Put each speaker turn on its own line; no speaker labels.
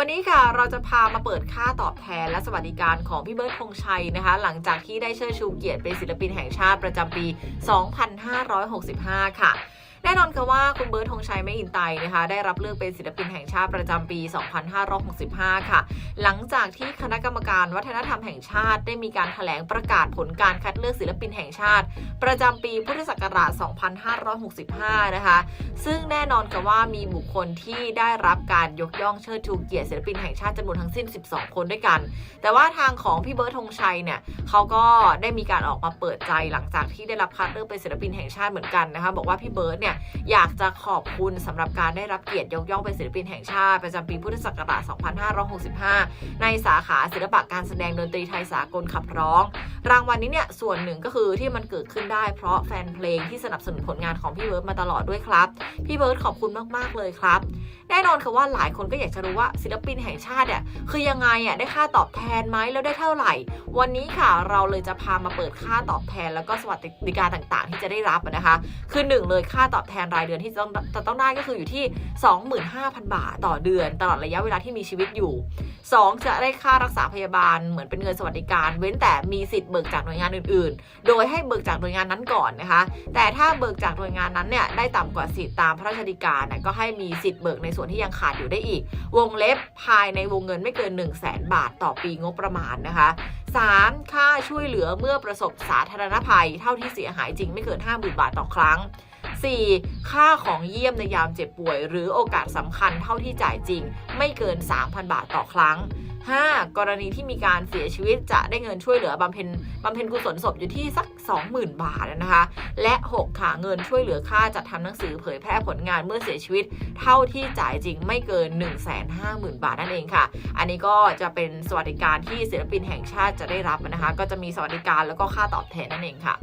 วันนี้ค่ะเราจะพามาเปิดค่าตอบแทนและสวัสดิการของพี่เบิร์ดธงชัยนะคะ หลังจากที่ได้เชิดชูเกียรติเป็นศิลปินแห่งชาติประจำปี 2565 ค่ะ แน่นอนค่ะว่าคุณเบิร์ดธงชัยไม่อินไตนะคะ ได้รับเลือกเป็นศิลปินแห่งชาติประจำปี 2565 ค่ะ หลังจากที่คณะกรรมการวัฒนธรรมแห่งชาติ ได้มีการแถลงประกาศผลการคัดเลือกศิลปินแห่งชาติ ประจำปีพุทธศักราช 2565 นะคะ ซึ่งแน่นอนค่ะว่ามีบุคคลที่ได้รับการยกย่องเชิดชูเกียรติศิลปินแห่งชาติจำนวนทั้งสิ้น 12 คนด้วยกัน แต่ว่าทางของพี่เบิร์ดธงชัยเนี่ยเขาก็ได้มีการออกมาเปิดใจหลังจากที่ได้รับคัดเลือกเป็นศิลปินแห่งชาติเหมือนกันนะคะ บอกว่าพี่เบิร์ดเนี่ยอยากจะขอบคุณสำหรับการได้รับเกียรติยกย่องเป็นศิลปินแห่งชาติประจำปีพุทธศักราช 2565 ในสาขาศิลปะการแสดงดนตรีไทยสากลขับร้อง รางวัลนี้เนี่ยส่วนหนึ่งก็คือที่มันเกิดขึ้นได้ เพราะแฟนเพลงที่สนับสนุนผลงานของพี่เบิร์ดมาตลอดด้วยครับ พี่เบิร์ดขอบคุณมากๆเลยครับ แน่นอนค่ะว่าหลายคนก็อยากจะรู้ว่าศิลปินแห่งชาติเนี่ยคือยังไงอะได้ค่าตอบแทนไหมแล้วได้เท่าไหร่ วันนี้ค่ะเราเลยจะพามาเปิดค่าตอบแทน แล้วก็สวัสดิการต่างๆ ที่จะได้รับนะคะ คือหนึ่งเลยค่าตอบแทนรายเดือนที่จะต้องจะต้องได้ก็คืออยู่ที่ 25,000 บาทต่อเดือน ตลอดระยะเวลาที่มีชีวิตอยู่ 2 จะได้ค่ารักษาพยาบาลเหมือนเป็นเงินสวัสดิการ เว้นแต่มีสิทธิ์เบิกจากหน่วยงานอื่นๆ โดยให้เบิกจากหน่วยงานนั้นก่อนนะคะ แต่ถ้าเบิกจากหน่วยงานนั้นเนี่ยได้ต่ำกว่าสิทธิ์ตามพระราชดิกาเนี่ยก็ให้มีสิทธิ์เบิกในส่วนที่ยังขาดอยู่ได้อีก วงเล็บภายในวงเงินไม่เกิน 1 0 0 0 0แบาทต่อปีงบประมาณนะคะ 3. ค่าช่วยเหลือเมื่อประสบสาธารณภัย เท่าที่เสียหายจริงไม่เกิน 50,000 บาทต่อครั้ง 4. ค่าของเยี่ยมในยามเจ็บป่วย หรือโอกาสสำคัญเท่าที่จ่ายจริง ไม่เกิน 3,000 บาทต่อครั้ง 5. กรณีที่มีการเสียชีวิตจะได้เงินช่วยเหลือบำเพ็ญบำเพ็ญกุศลศพอยู่ที่สัก 20,000 บาทนะคะ และ 6 ค่ะเงินช่วยเหลือค่าจัดทำหนังสือเผยแพร่ผลงานเมื่อเสียชีวิต เท่าที่จ่ายจริงไม่เกิน 150,000 บาทนั่นเองค่ะ อันนี้ก็จะเป็นสวัสดิการที่ศิลปินแห่งชาติจะได้รับนะคะ ก็จะมีสวัสดิการแล้วก็ค่าตอบแทนนั่นเองค่ะ